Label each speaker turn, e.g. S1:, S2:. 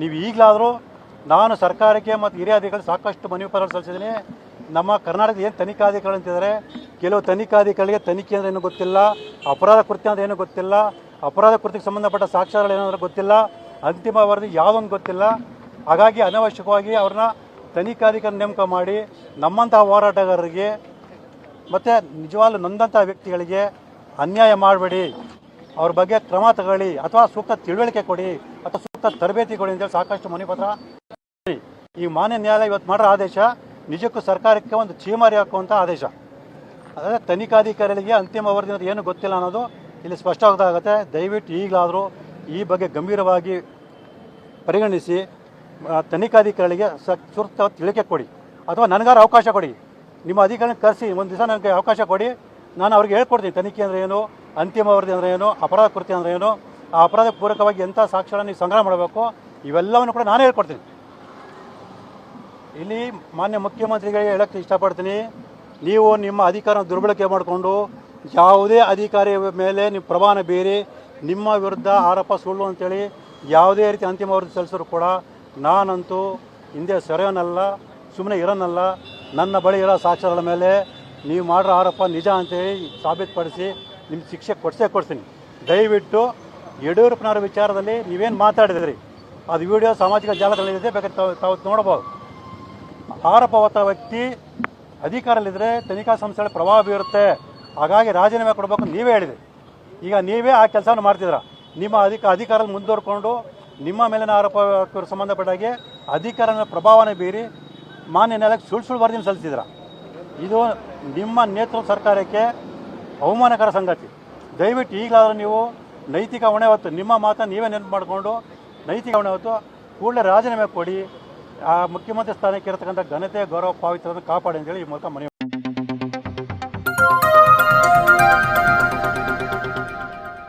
S1: ನೀವು ಈಗಲಾದರೂ ನಾನು ಸರ್ಕಾರಕ್ಕೆ ಮತ್ತು ಹಿರಿಯ ಅಧಿಕಾರಿ ಸಾಕಷ್ಟು ಮನವಿ ಪತ್ರ ಸಲ್ಲಿಸಿದ್ದೀನಿ. ನಮ್ಮ ಕರ್ನಾಟಕದ ಏನು ತನಿಖಾಧಿಕಾರಿ ಅಂತಿದ್ದಾರೆ? ಕೆಲವು ತನಿಖಾಧಿಕಾರಿಗೆ ತನಿಖೆ ಅಂದ್ರೆ ಏನು ಗೊತ್ತಿಲ್ಲ, ಅಪರಾಧ ಕೃತ್ಯ ಅಂದ್ರೆ ಏನು ಗೊತ್ತಿಲ್ಲ, ಅಪರಾಧ ಕೃತ್ಯಕ್ಕೆ ಸಂಬಂಧಪಟ್ಟ ಸಾಕ್ಷ್ಯಗಳು ಏನಾದರೂ ಗೊತ್ತಿಲ್ಲ, ಅಂತಿಮ ವರದಿ ಯಾವುದೊಂದು ಗೊತ್ತಿಲ್ಲ. ಹಾಗಾಗಿ ಅನವಶ್ಯಕವಾಗಿ ಅವ್ರನ್ನ ತನಿಖಾಧಿಕಾರಿ ನೇಮಕ ಮಾಡಿ ನಮ್ಮಂತಹ ಹೋರಾಟಗಾರರಿಗೆ ಮತ್ತು ನಿಜವಾಗ್ಲು ನೊಂದಂಥ ವ್ಯಕ್ತಿಗಳಿಗೆ ಅನ್ಯಾಯ ಮಾಡಬೇಡಿ. ಅವ್ರ ಬಗ್ಗೆ ಕ್ರಮ ತಗೊಳ್ಳಿ ಅಥವಾ ಸೂಕ್ತ ತಿಳುವಳಿಕೆ ಕೊಡಿ. ಅಥವಾ ತರಬೇತಿ ಕೊಡಿ ಅಂತೇಳಿ ಸಾಕಷ್ಟು ಮನೆ ಪತ್ರ ಈ ಮಾನ್ಯ ನ್ಯಾಯಾಲಯ ಇವತ್ತು ಮಾಡಿರೋ ಆದೇಶ. ನಿಜಕ್ಕೂ ಸರ್ಕಾರಕ್ಕೆ ಒಂದು ಚೀಮಾರಿ ಹಾಕುವಂಥ ಆದೇಶ. ಅದೇ ತನಿಖಾಧಿಕಾರಿಗಳಿಗೆ ಅಂತಿಮ ವರದಿ ಅಂದರೆ ಏನು ಗೊತ್ತಿಲ್ಲ ಅನ್ನೋದು ಇಲ್ಲಿ ಸ್ಪಷ್ಟ ಗೊತ್ತಾಗುತ್ತೆ ದಯವಿಟ್ಟು ಈಗಲಾದರೂ ಈ ಬಗ್ಗೆ ಗಂಭೀರವಾಗಿ ಪರಿಗಣಿಸಿ ತನಿಖಾಧಿಕಾರಿಗಳಿಗೆ ಸ ಸೂಕ್ತ ತಿಳಿಕೆ ಕೊಡಿ. ಅಥವಾ ನನಗಾರ ಅವಕಾಶ ಕೊಡಿ. ನಿಮ್ಮ ಅಧಿಕಾರಿನ ಕರೆಸಿ, ಒಂದು ದಿವಸ ನನಗೆ ಅವಕಾಶ ಕೊಡಿ. ನಾನು ಅವ್ರಿಗೆ ಹೇಳ್ಕೊಡ್ತೀನಿ, ತನಿಖೆ ಅಂದರೆ ಏನು, ಅಂತಿಮ ವರದಿ ಅಂದರೆ ಏನು, ಅಪರಾಧ ಕೃತಿ ಅಂದರೆ ಏನು. ಆ ಅಪರಾಧ ಪೂರಕವಾಗಿ ಎಂಥ ಸಾಕ್ಷ್ಯಗಳನ್ನು ನೀವು ಸಂಗ್ರಹ ಮಾಡಬೇಕು, ಇವೆಲ್ಲವನ್ನು ಕೂಡ ನಾನು ಹೇಳ್ಕೊಡ್ತೀನಿ. ಇಲ್ಲಿ ಮಾನ್ಯ ಮುಖ್ಯಮಂತ್ರಿಗಳಿಗೆ ಹೇಳಕ್ಕೆ ಇಷ್ಟಪಡ್ತೀನಿ, ನೀವು ನಿಮ್ಮ ಅಧಿಕಾರ ದುರ್ಬಳಕೆ ಮಾಡಿಕೊಂಡು ಯಾವುದೇ ಅಧಿಕಾರಿ ಮೇಲೆ ನೀವು ಪ್ರಮಾಣ ಬೀರಿ ನಿಮ್ಮ ವಿರುದ್ಧ ಆರೋಪ ಸುಳ್ಳು ಅಂತೇಳಿ ಯಾವುದೇ ರೀತಿ ಅಂತಿಮ ವರದಿ ಸಲ್ಲಿಸಿದ್ರು ಕೂಡ ನಾನಂತೂ ಹಿಂದೆ ಸೆರೆಯೋನಲ್ಲ ಸುಮ್ಮನೆ ಇರೋನಲ್ಲ, ನನ್ನ ಬಳಿ ಇರೋ ಸಾಕ್ಷ್ಯಗಳ ಮೇಲೆ ನೀವು ಮಾಡಿರೋ ಆರೋಪ ನಿಜ ಅಂತೇಳಿ ಸಾಬೀತುಪಡಿಸಿ ನಿಮ್ಮ ಶಿಕ್ಷೆ ಕೊಡಿಸೇ ಕೊಡ್ತೀನಿ. ದಯವಿಟ್ಟು ಯಡಿಯೂರಪ್ಪನವರ ವಿಚಾರದಲ್ಲಿ ನೀವೇನು ಮಾತಾಡಿದ್ರಿ? ಅದು ವಿಡಿಯೋ ಸಾಮಾಜಿಕ ಜಾಲತಾಣದಲ್ಲಿದೆ ಬೇಕಾದ್ರೆ ತಾವು ತಾವು ನೋಡಬಹುದು. ಆರೋಪ ಹೊತ್ತ ವ್ಯಕ್ತಿ ಅಧಿಕಾರದಲ್ಲಿದ್ದರೆ ತನಿಖಾ ಸಂಸ್ಥೆಗಳ ಪ್ರಭಾವ ಬೀರುತ್ತೆ. ಹಾಗಾಗಿ ರಾಜೀನಾಮೆ ಕೊಡಬೇಕು ನೀವೇ ಹೇಳಿದೆ ಈಗ ನೀವೇ ಆ ಕೆಲಸವನ್ನು ಮಾಡ್ತಿದ್ರ ನಿಮ್ಮ ಅಧಿಕ ಅಧಿಕಾರ ಮುಂದುವರ್ಕೊಂಡು ನಿಮ್ಮ ಮೇಲಿನ ಆರೋಪ ಸಂಬಂಧಪಟ್ಟಾಗೆ ಅಧಿಕಾರನ ಪ್ರಭಾವನೆ ಬೀರಿ ಮಾನ್ಯ ನೆಲಕ್ಕೆ ಸುಳ್ಳು ಸುಳ್ಳು ವರದಿನ ಸಲ್ಲಿಸಿದ್ರ ಇದು ನಿಮ್ಮ ನೇತೃತ್ವ ಸರ್ಕಾರಕ್ಕೆ ಅವಮಾನಕರ ಸಂಗತಿ. ದಯವಿಟ್ಟು ಈಗಲಾದರೂ ನೀವು ನೈತಿಕ ಹೊಣೆ ಹೊತ್ತು ನಿಮ್ಮ ಮಾತನ್ನು ನೀವೇ ನೆನಪು ಮಾಡಿಕೊಂಡು ನೈತಿಕ ಹೊಣೆ ಹೊತ್ತು ಕೂಡಲೇ ರಾಜೀನಾಮೆ ಕೊಡಿ, ಆ ಮುಖ್ಯಮಂತ್ರಿ ಸ್ಥಾನಕ್ಕೆ ಇರತಕ್ಕಂಥ ಘನತೆ, ಗೌರವ ಪಾವಿತ್ರವನ್ನು ಕಾಪಾಡಿ ಅಂತೇಳಿ ಈ ಮೂಲಕ ಮನವಿ